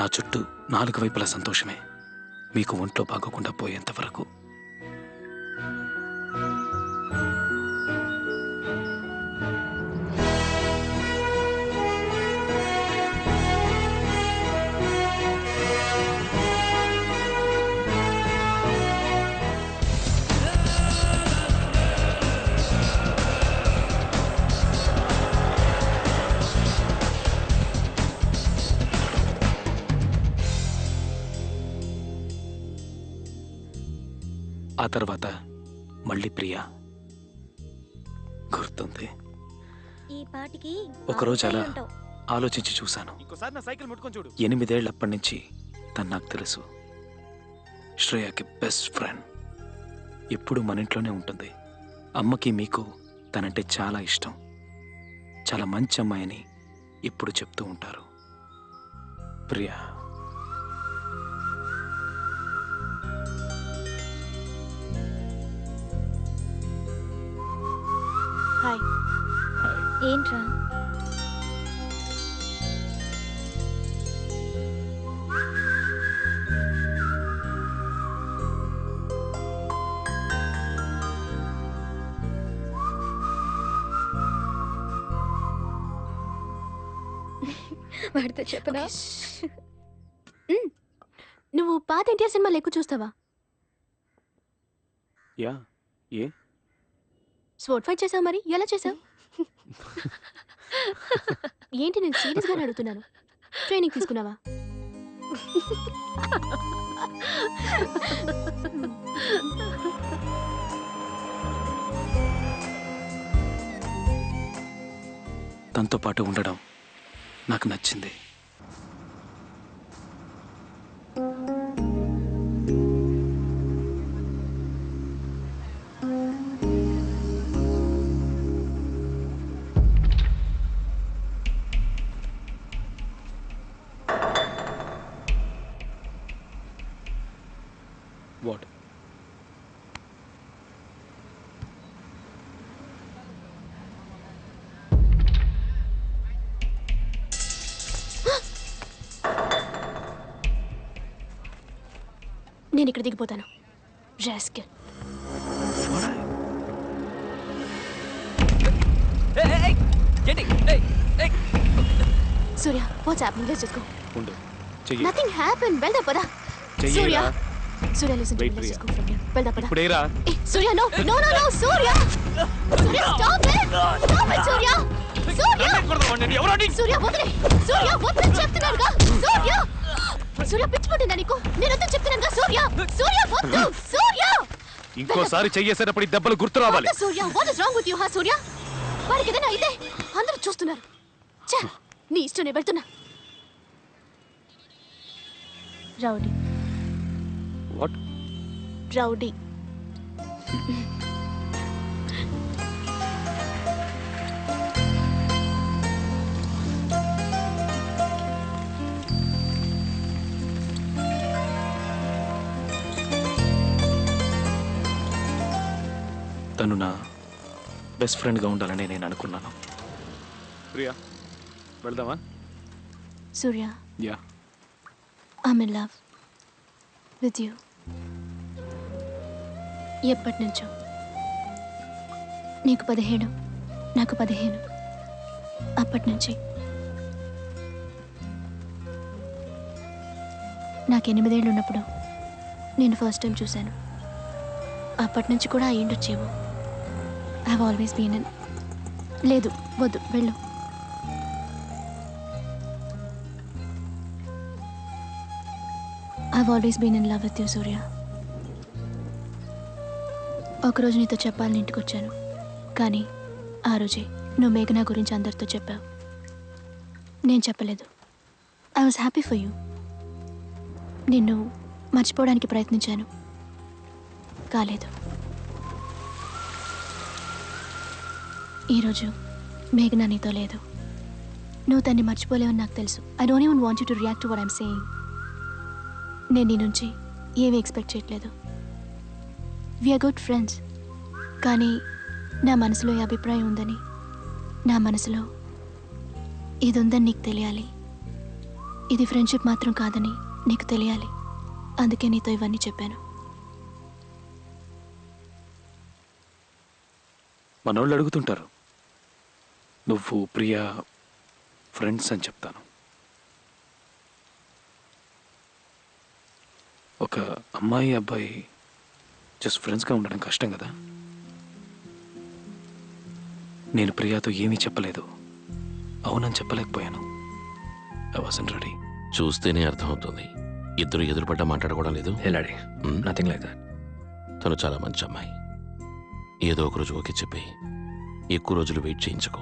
నా చుట్టూ నాలుగు వైపుల సంతోషమే. మీకు ఒంట్లో బాగోకుండా పోయేంత వరకు ఆ తర్వాత మళ్ళీ ప్రియా గుర్తుంది. ఈ పాటికి ఒకరోజు అలా ఆలోచించి చూశాను. ఇంకోసారి నా సైకిల్ ముట్టుకొని చూడు. ఎనిమిదేళ్ళప్పటి నుంచి తను నాకు తెలుసు. శ్రేయకి బెస్ట్ ఫ్రెండ్ ఎప్పుడు మన ఇంట్లోనే ఉంటుంది. అమ్మకి మీకు తనంటే చాలా ఇష్టం. చాలా మంచి అమ్మాయిని ఇప్పుడు చెప్తూ ఉంటారు. ప్రియా. హాయ్. ఏంట్రా? వాడితో చెప్పనా. నువ్వు పాత ఎన్టీఆర్ సినిమాలు ఎక్కువ చూస్తావా? యా. ఏ? స్పోర్ట్ ఫైట్ చేసావు మరి? ఎలా చేసావు? ఏంటి నేను సీరియస్గా అడుగుతున్నాను ట్రైనింగ్ తీసుకున్నావా? తనతో పాటు ఉండడం నాకు నచ్చింది. నేను ఇక్కడ దిగిపోతాను. Rascal. Surya what's happening let's just go ఉండు. చెయ్యి. నథింగ్ హ్యాపెన్ వెళ్దా పదా. Surya. Surya listen to me let's. Just go from here వెళ్దా పదా. ఇప్పుడేరా. ఏ Surya no no no no Surya. Surya stop it stop it Surya. Surya. Surya వదిలే. సూర్య వదిలే సూర్య. సూర్య పిచ్చి పట్టిందా నీకు? నేను వద్దని చెప్తున్నానుగా సూర్య! సూర్య వద్దు! సూర్య! ఇంకోసారి చెయ్యేసేటప్పుడు ఈ దెబ్బలు గుర్తు రావాలి Surya! What is wrong with you హా సూర్య? వాడికి ఏదైనా అయితే అందరూ చూస్తున్నారు. ఛే! నీ ఇష్టం నేను వెళ్తున్నా. రౌడీ. What rowdy. తను నా బెస్ట్ ఫ్రెండ్గా ఉండాలని నేను అనుకున్నాను. ప్రియా వెళ్దామా? Surya. Yeah. I'm in love with you ఎప్పటి నుంచో నీకు పదిహేడు నాకు పదిహేను. అప్పటి నుంచి నాకు ఎనిమిదేళ్ళు ఉన్నప్పుడు నేను ఫస్ట్ టైం చూశాను. అప్పటి నుంచి కూడా అయ్యిండొచ్చేమో హ్యావ్ ఆల్వేస్ బీన్ అన్ లేదు వద్దు వెళ్ళు. I've always been in love with you Surya ఒకరోజు నీతో చెప్పాలని ఇంటికి వచ్చాను కానీ ఆ రోజే నువ్వు మేఘనా గురించి అందరితో చెప్పావు. నేను చెప్పలేదు. I was happy for you నిన్ను మర్చిపోవడానికి ప్రయత్నించాను. కాలేదు. ఈరోజు మేఘనా నీతో లేదు. నువ్వు తన్ని మర్చిపోలేవని నాకు తెలుసు. I don't even want you to react what I'm saying నేను నీ నుంచి ఏమీ ఎక్స్పెక్ట్ చేయట్లేదు. వీఆర్ గుడ్ ఫ్రెండ్స్ కానీ నా మనసులో ఈ అభిప్రాయం ఉందని నా మనసులో ఇది ఉందని నీకు తెలియాలి. ఇది ఫ్రెండ్షిప్ మాత్రం కాదని నీకు తెలియాలి. అందుకే నీతో ఇవన్నీ చెప్పాను. మనోళ్ళు అడుగుతుంటారు. నువ్వు ప్రియా ఫ్రెండ్స్ అని చెప్తాను. ఒక అమ్మాయి అబ్బాయి జస్ట్ ఫ్రెండ్స్గా ఉండడం కష్టం కదా. నేను ప్రియాతో ఏమీ చెప్పలేదు. అవునని చెప్పలేకపోయాను. వాసన్ రెడీ చూస్తేనే అర్థమవుతుంది. ఇద్దరు ఎదురుపడ్డ మాట్లాడుకోవడం లేదు. హేలాడి మ్, నథింగ్ లైక్ దాట్ తను చాలా మంచి అమ్మాయి. ఏదో ఒక రోజు ఓకే చెప్పి ఎక్కువ రోజులు వెయిట్ చేయించుకో?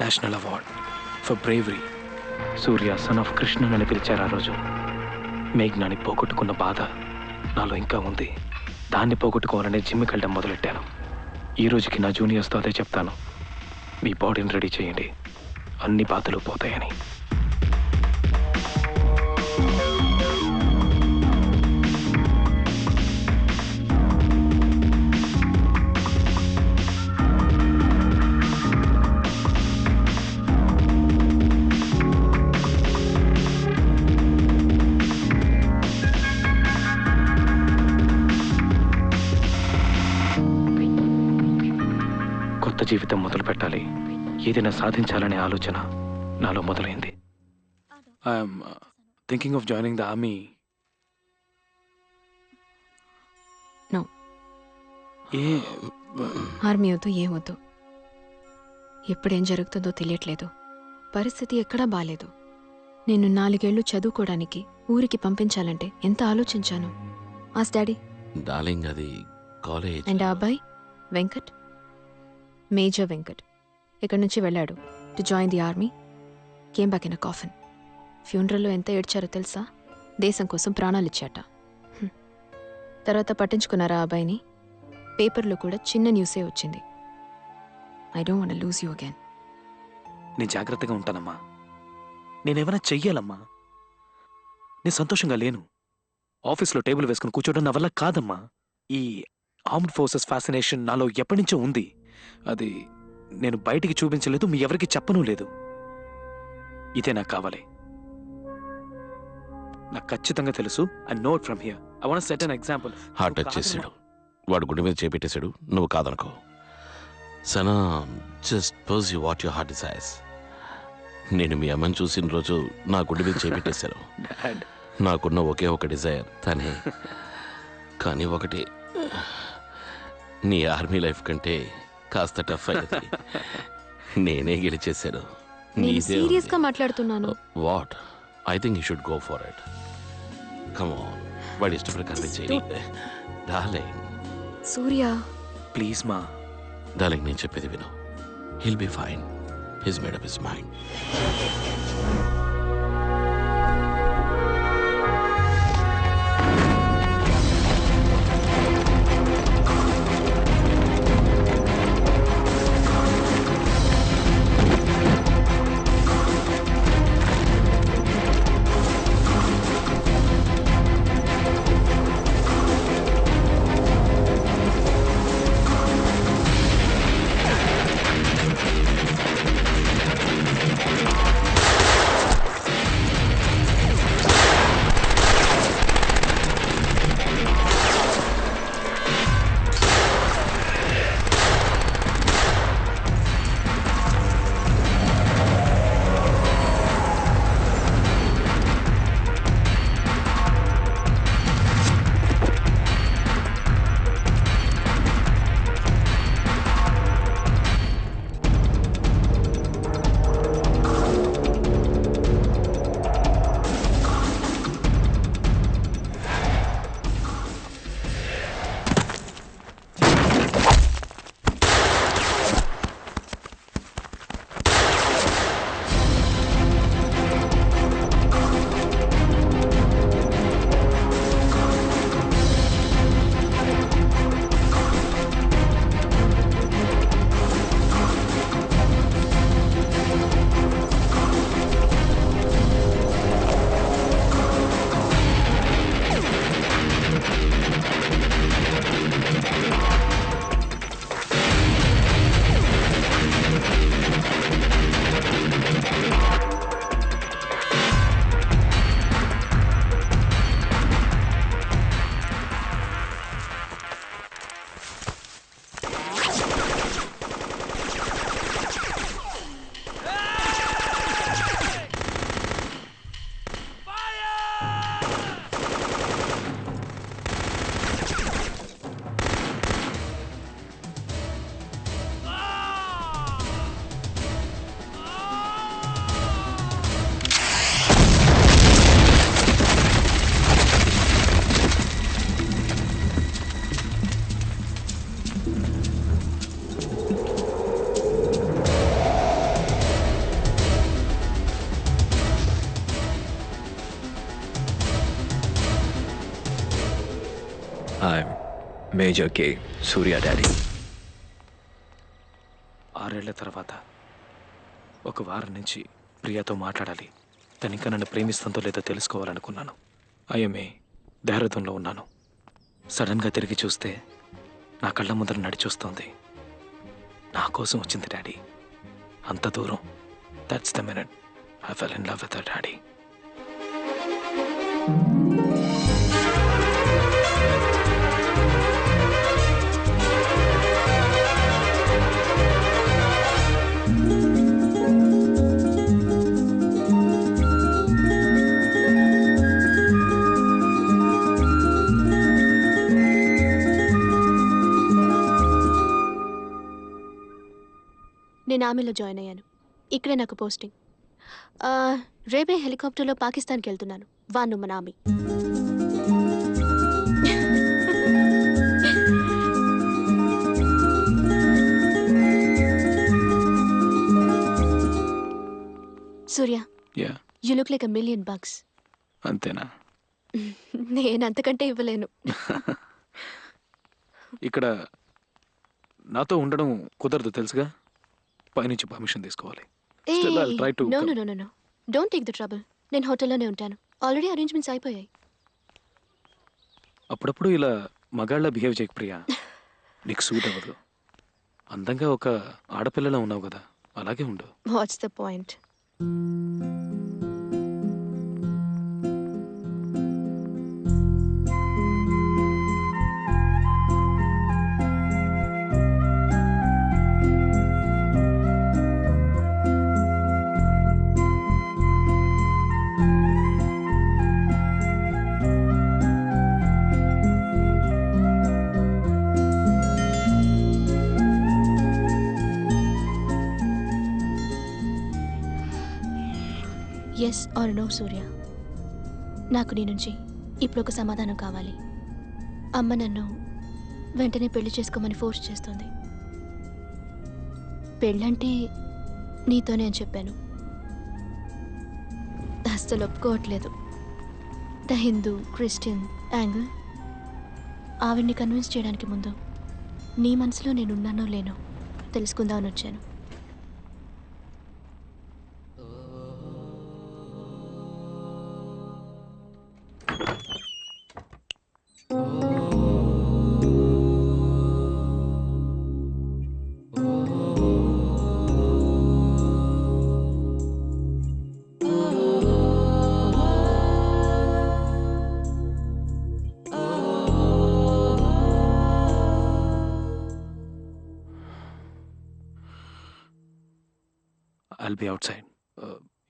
National award for bravery Surya son of Krishnan అని పిలిచారు ఆ రోజు. మేఘ్నాని పోగొట్టుకున్న బాధ నాలో ఇంకా ఉంది. దాన్ని పోగొట్టుకోవాలనే జిమ్కి వెళ్ళడం మొదలెట్టాను. ఈ రోజుకి నా జూనియర్స్తో అదే చెప్తాను. మీ బాడీని రెడీ చేయండి. అన్ని బాధలు పోతాయని. జీవితం మొదలు పెట్టాలి ఏదైనా సాధించాలనే ఆలోచన నాలో మొదలైంది. I'm thinking of joining the army No. ఏ ఆర్మీ వద్దు ఏమొద్దు ఎప్పుడేం జరుగుతుందో తెలియట్లేదు. పరిస్థితి ఎక్కడా బాలేదు. నేను నాలుగేళ్ళు చదువుకోవడానికి ఊరికి పంపించాలంటే ఎంత ఆలోచించాను? ఆస్ డాడీ డార్లింగ్ అది కాలేజ్. అండ్ ఆ అబ్బాయి? వెంకట్? మేజర్ వెంకట్ ఇక్కడి నుంచి వెళ్ళాడు to join the army came back in a coffin ఫ్యూనరల్లో ఎంత ఏడ్చారో తెలుసా? దేశం కోసం ప్రాణాలు ఇచ్చాట తర్వాత పట్టించుకున్నారా అబ్బాయిని? పేపర్లో కూడా చిన్న న్యూసే వచ్చింది. I don't want lose you again నేను జాగ్రత్తగా ఉంటానమ్మా. నేనేమైనా చెయ్యాలమ్మా? నేను సంతోషంగా లేను. ఆఫీస్లో టేబుల్ వేసుకుని కూర్చోవడం నా వల్ల కాదమ్మా. ఈ ఆర్మ్డ్ ఫోర్సెస్ ఫ్యాసినేషన్ నాలో ఎప్పటి నుంచో ఉంది. అది నేను బయటికి చూపించలేదు మీ ఎవరికి చెప్పను లేదు. ఇదే నాకు కావాలి. నాకు ఖచ్చితంగా తెలుసు I note from here I want set an example heart touch చేసాడు వాడు గుండె మీద చేపెట్టేశాడు. నువ్వు కాదనుకో. Sana just pursue what your heart desires నేను మీ అమ్మని చూసిన రోజు నా గుండె మీద చేపెట్టేశారు. డాడ్ నాకున్న ఒకే ఒక డిజైర్ తనే. కానీ ఒకటి నీ ఆర్మీ లైఫ్ కంటే కాస్త టఫ్ అయ్యేది. నేనే గెలిచేశాను. నేను సీరియస్గా మాట్లాడుతున్నాను. What I think you should go for it come on వాడి ఇష్ట ప్రకారం చేయండి డార్లింగ్ సూర్య. ప్లీజ్ మా డార్లింగ్ నేను చెప్పేది విను. He'll be fine his made up his mind I'm major K Surya daddy ఆరేళ్ళ తర్వాత ఒక వారం నుంచి ప్రియాతో మాట్లాడాలి. తను ఇంకా నన్ను ప్రేమిస్తుందో లేదో తెలుసుకోవాలనుకున్నాను. ఐఎంఏ దేహరథంలో ఉన్నాను. సడన్గా తిరిగి చూస్తే నా కళ్ళ ముందర నడిచొస్తోంది నా కోసం వచ్చింది డాడీ. అంత దూరం. That's the minute I fell in love with daddy. నేను ఆమెలో జాయిన్ అయ్యాను. ఇక్కడే నాకు పోస్టింగ్. రేపే హెలికాప్టర్లో పాకిస్తాన్కి వెళ్తున్నాను. వాను మన ఆమె Surya yeah. You look like a million bugs. అంతేనా? నేను అంతకంటే ఇవ్వలేను. ఇక్కడ నాతో ఉండడం కుదరదు తెలుసుగా? పైనుంచి పర్మిషన్ తీసుకోవాలి. Still, I'll try to no come. No no no don't take the trouble నేను హోటల్లోనే ఉంటాను. ఆల్రెడీ అరేంజ్మెంట్స్ అయిపోయాయి. అప్పుడప్పుడు ఇలా మగాళ్ళ బిహేవ్ చేయకు ప్రియా. నీకు సూట్ అవ్వదు. అందంగా ఒక ఆడపిల్లలా ఉన్నావు కదా. అలాగే ఉండు. What's the point yes or no Surya నాకు నీ నుంచి ఇప్పుడు ఒక సమాధానం కావాలి. అమ్మ నన్ను వెంటనే పెళ్ళి చేసుకోమని ఫోర్స్ చేస్తుంది. పెళ్ళంటే నీతోనే అని చెప్పాను. అస్సలు ఒప్పుకోవట్లేదు ద హిందూ క్రిస్టియన్ యాంగిల్. ఆవిడ్ని కన్విన్స్ చేయడానికి ముందు నీ మనసులో నేను ఉన్నానో లేనో తెలుసుకుందామని వచ్చాను. బి అవుట్ సైడ్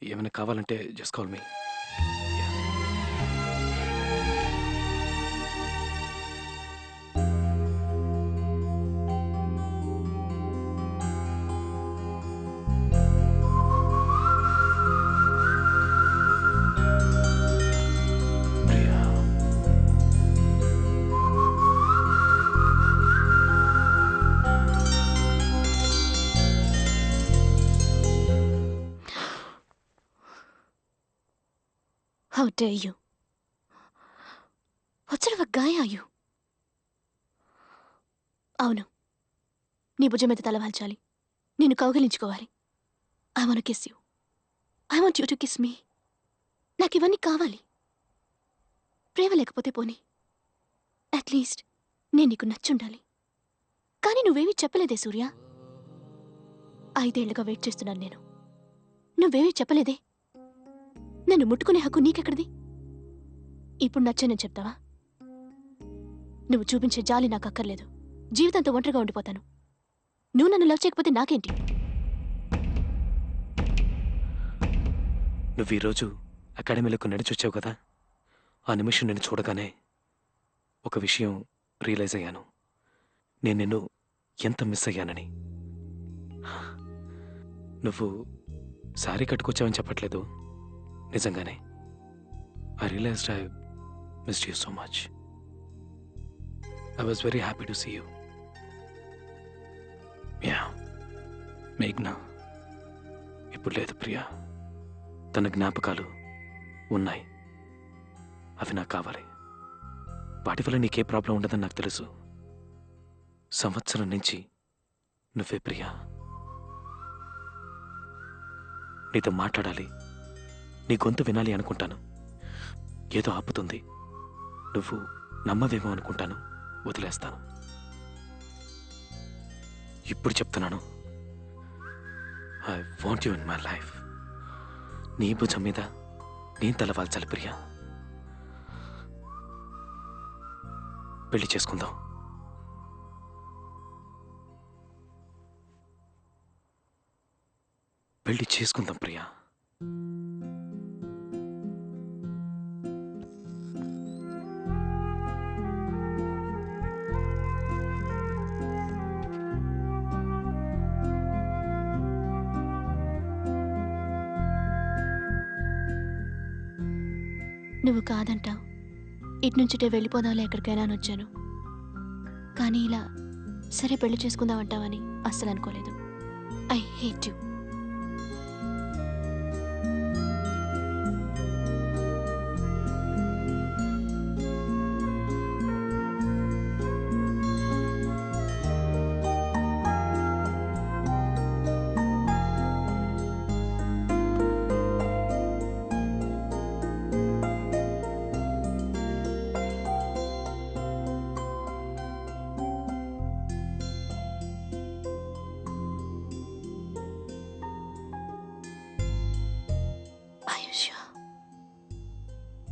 ఏమైనా కావాలంటే just call me How dare you? What sort of a guy are you? అవును నీ భుజం మీద తలవాల్చాలి నేను కౌగలించుకోవాలి. I want kiss you I want you to kiss me నాకు ఇవన్నీ కావాలి. ప్రేమ లేకపోతే పోనీ. అట్లీస్ట్ నేను నీకు నచ్చుండాలి. కానీ నువ్వేమీ చెప్పలేదే సూర్య. ఐదేళ్ళుగా వెయిట్ చేస్తున్నాను నేను. నువ్వేమీ చెప్పలేదే? నన్ను ముట్టుకునే హక్కు నీకెక్కడిది? ఇప్పుడు నచ్చానని చెప్తావా? నువ్వు చూపించే జాలి నాకు అక్కర్లేదు. జీవితంతో ఒంటరిగా ఉండిపోతాను. నువ్వు నన్ను లవ్ చేయకపోతే నాకేంటి? నువ్వు ఈరోజు అకాడమీలకు నడిచొచ్చావు కదా? ఆ నిమిషం నేను చూడగానే ఒక విషయం రియలైజ్ అయ్యాను. నేను నిన్ను ఎంత మిస్ అయ్యానని. నువ్వు శారీ కట్టుకొచ్చావని చెప్పట్లేదు. నిజంగానే I realised I missed you so much I was very happy to see you yeah మేఘ్నా. ఇప్పుడు లేదు ప్రియా. తన జ్ఞాపకాలు ఉన్నాయి. అవి నాకు కావాలి. వాటి వల్ల నీకే ప్రాబ్లం ఉండదని నాకు తెలుసు. సంవత్సరం నుంచి నువ్వే ప్రియా. నీతో మాట్లాడాలి. నీ గొంతు వినాలి అనుకుంటాను. ఏదో ఆపుతుంది. నువ్వు నమ్మవేమో అనుకుంటాను. వదిలేస్తాను. ఇప్పుడు చెప్తున్నాను. I want you in my life నీ భుజం మీద నేను తలవాల్చాలి ప్రియా. పెళ్ళి చేసుకుందాం. పెళ్ళి చేసుకుందాం ప్రియా. కాదంటావు. ఇట్నుంచిటే వెళ్ళిపోదాంలే ఎక్కడికైనా అని వచ్చాను. కానీ ఇలా సరే పెళ్ళి చేసుకుందాం అంటావని అస్సలు అనుకోలేదు. I hate you